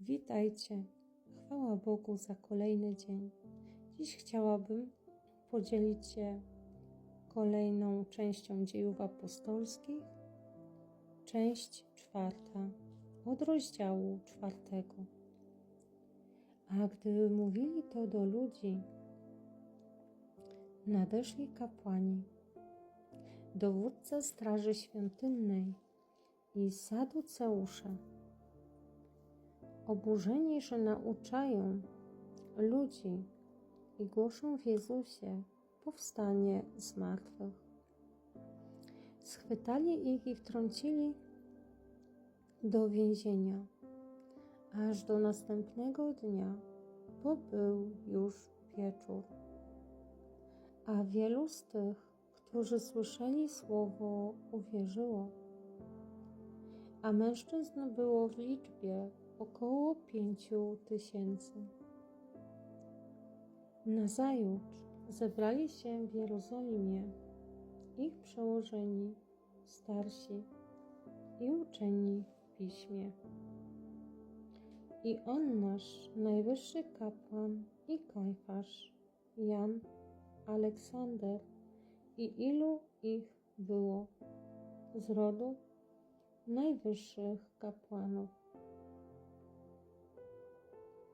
Witajcie. Chwała Bogu za kolejny dzień. Dziś chciałabym podzielić się kolejną częścią dziejów apostolskich, część czwarta, od rozdziału czwartego. A gdy mówili to do ludzi, nadeszli kapłani, dowódca straży świątynnej i saduceusze oburzeni, że nauczają ludzi i głoszą w Jezusie powstanie z martwych. Schwytali ich i wtrącili do więzienia, aż do następnego dnia, bo był już wieczór. A wielu z tych, którzy słyszeli słowo, uwierzyło. A mężczyzn było w liczbie około pięciu tysięcy. Nazajutrz zebrali się w Jerozolimie ich przełożeni, starsi i uczeni w piśmie. I on nasz najwyższy kapłan i Kajfasz, Jan, Aleksander i ilu ich było z rodu najwyższych kapłanów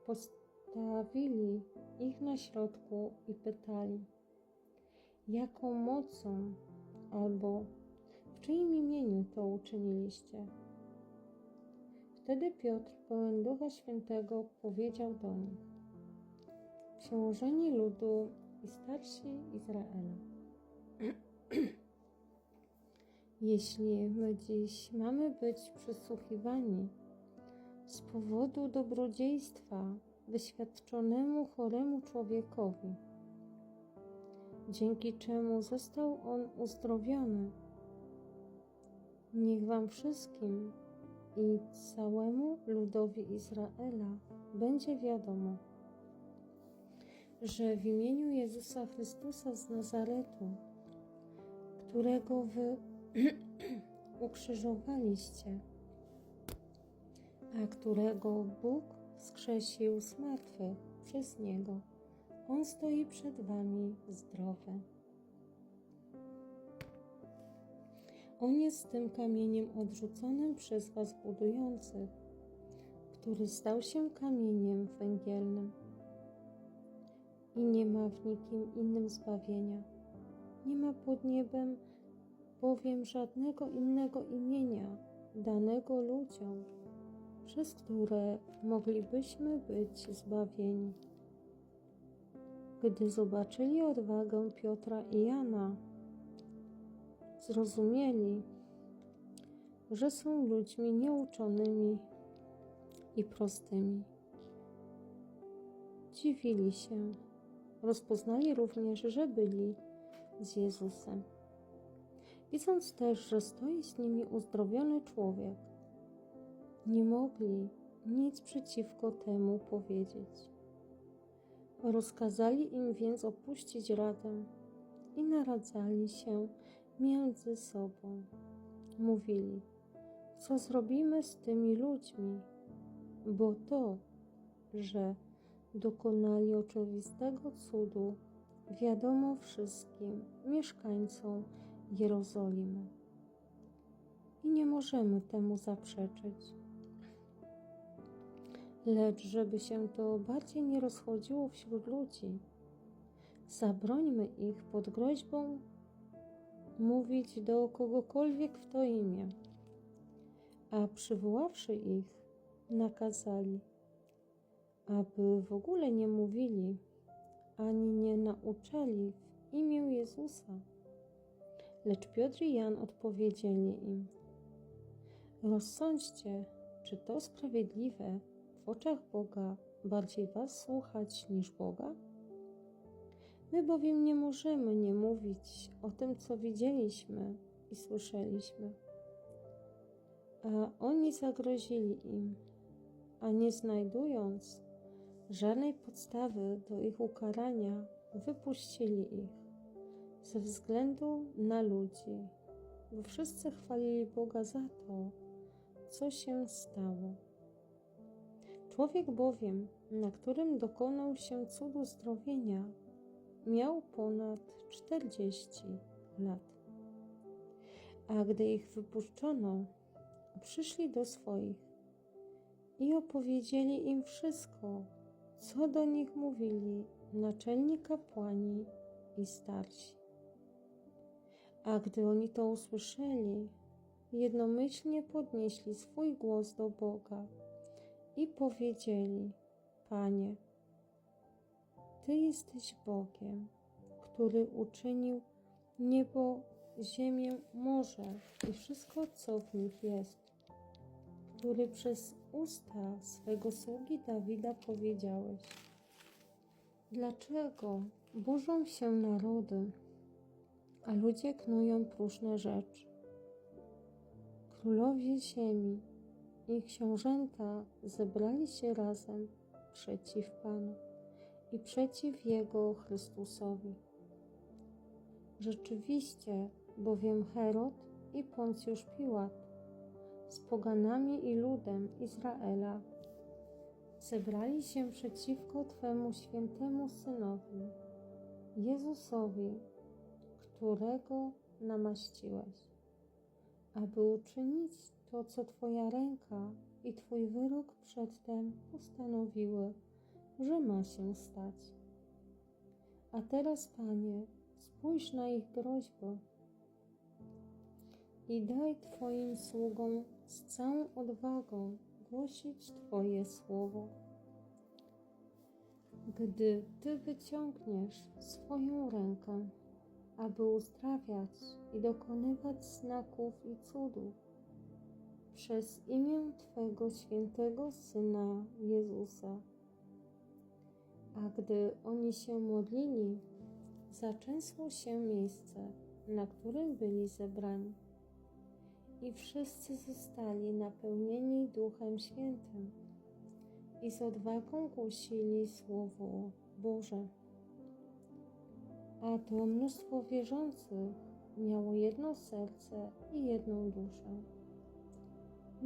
postawili ich na środku i pytali, jaką mocą albo w czyim imieniu to uczyniliście. Wtedy Piotr, pełen Ducha Świętego, powiedział do nich, przełożeni ludu i starsi Izraela. Jeśli my dziś mamy być przysłuchiwani z powodu dobrodziejstwa wyświadczonemu choremu człowiekowi, dzięki czemu został on uzdrowiony. Niech Wam wszystkim i całemu ludowi Izraela będzie wiadomo, że w imieniu Jezusa Chrystusa z Nazaretu, którego Wy ukrzyżowaliście, a którego Bóg wskrzesił z martwych przez Niego. On stoi przed Wami zdrowy. On jest tym kamieniem odrzuconym przez Was budujących, który stał się kamieniem węgielnym. I nie ma w nikim innym zbawienia. Nie ma pod niebem bowiem żadnego innego imienia danego ludziom, przez które moglibyśmy być zbawieni. Gdy zobaczyli odwagę Piotra i Jana, zrozumieli, że są ludźmi nieuczonymi i prostymi. Dziwili się, rozpoznali również, że byli z Jezusem. Widząc też, że stoi z nimi uzdrowiony człowiek, nie mogli nic przeciwko temu powiedzieć. Rozkazali im więc opuścić radę i naradzali się między sobą. Mówili, co zrobimy z tymi ludźmi, bo to, że dokonali oczywistego cudu, wiadomo wszystkim mieszkańcom Jerozolimy. I nie możemy temu zaprzeczyć. Lecz żeby się to bardziej nie rozchodziło wśród ludzi, zabrońmy ich pod groźbą mówić do kogokolwiek w to imię. A przywoławszy ich, nakazali, aby w ogóle nie mówili ani nie nauczali w imię Jezusa. Lecz Piotr i Jan odpowiedzieli im: Rozsądźcie, czy to sprawiedliwe w oczach Boga bardziej Was słuchać niż Boga? My bowiem nie możemy nie mówić o tym, co widzieliśmy i słyszeliśmy. A oni zagrozili im, a nie znajdując żadnej podstawy do ich ukarania, wypuścili ich ze względu na ludzi, bo wszyscy chwalili Boga za to, co się stało. Człowiek bowiem, na którym dokonał się cud uzdrowienia, miał ponad czterdzieści lat. A gdy ich wypuszczono, przyszli do swoich i opowiedzieli im wszystko, co do nich mówili naczelni kapłani i starsi. A gdy oni to usłyszeli, jednomyślnie podnieśli swój głos do Boga i powiedzieli: Panie, Ty jesteś Bogiem, który uczynił niebo, ziemię, morze i wszystko, co w nich jest, który przez usta swego sługi Dawida powiedziałeś. Dlaczego burzą się narody, a ludzie knują próżne rzeczy? Królowie ziemi i książęta zebrali się razem przeciw Panu i przeciw Jego Chrystusowi. Rzeczywiście, bowiem Herod i Poncjusz Piłat z poganami i ludem Izraela zebrali się przeciwko Twemu świętemu Synowi, Jezusowi, którego namaściłeś, aby uczynić to, co Twoja ręka i Twój wyrok przedtem postanowiły, że ma się stać. A teraz, Panie, spójrz na ich groźbę i daj Twoim sługom z całą odwagą głosić Twoje słowo. Gdy Ty wyciągniesz swoją rękę, aby uzdrawiać i dokonywać znaków i cudów przez imię Twego świętego Syna Jezusa. A gdy oni się modlili, zaczęsło się miejsce, na którym byli zebrani i wszyscy zostali napełnieni Duchem Świętym i z odwagą głosili Słowo Boże. A to mnóstwo wierzących miało jedno serce i jedną duszę.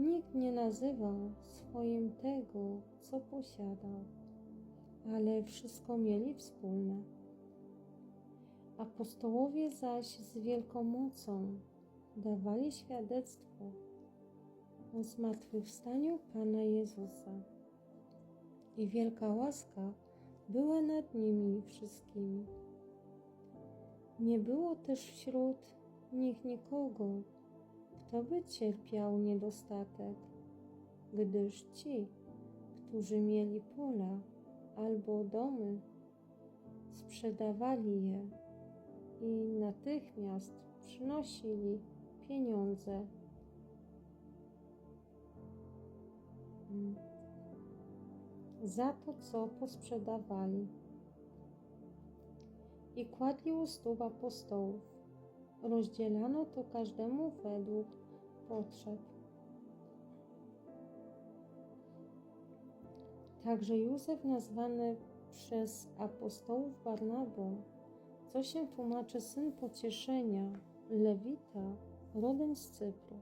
Nikt nie nazywał swoim tego, co posiadał, ale wszystko mieli wspólne. Apostołowie zaś z wielką mocą dawali świadectwo o zmartwychwstaniu Pana Jezusa. I wielka łaska była nad nimi wszystkimi. Nie było też wśród nich nikogo, kto by cierpiał niedostatek, gdyż ci, którzy mieli pola albo domy, sprzedawali je i natychmiast przynosili pieniądze. Za to, co posprzedawali. I kładli u stóp apostołów. Rozdzielano to każdemu według potrzeb. Także Józef, nazwany przez apostołów Barnabą, co się tłumaczy syn pocieszenia, Lewita, rodem z Cypru.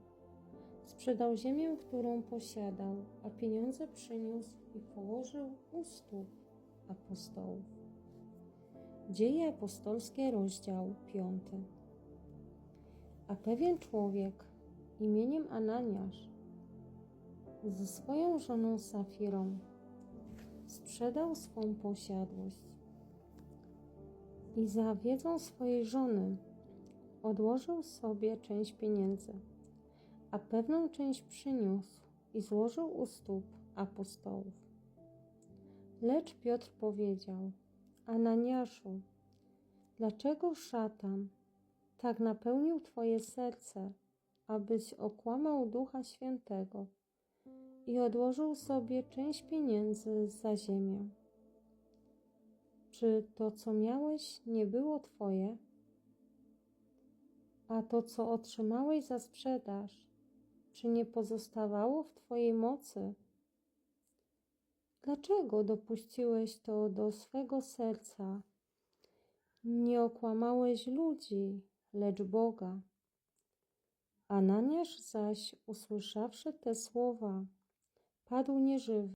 Sprzedał ziemię, którą posiadał, a pieniądze przyniósł i położył u stóp apostołów. Dzieje apostolskie, rozdział 5. A pewien człowiek imieniem Ananiasz ze swoją żoną Safirą sprzedał swą posiadłość i za wiedzą swojej żony Odłożył sobie część pieniędzy, a pewną część przyniósł i złożył u stóp apostołów. Lecz Piotr powiedział: Ananiaszu, dlaczego szatan tak napełnił Twoje serce, abyś okłamał Ducha Świętego i odłożył sobie część pieniędzy za ziemię? Czy to, co miałeś, nie było Twoje? A to, co otrzymałeś za sprzedaż, czy nie pozostawało w Twojej mocy? Dlaczego dopuściłeś to do swego serca? Nie okłamałeś ludzi, lecz Boga. Ananiasz zaś, usłyszawszy te słowa, padł nieżywy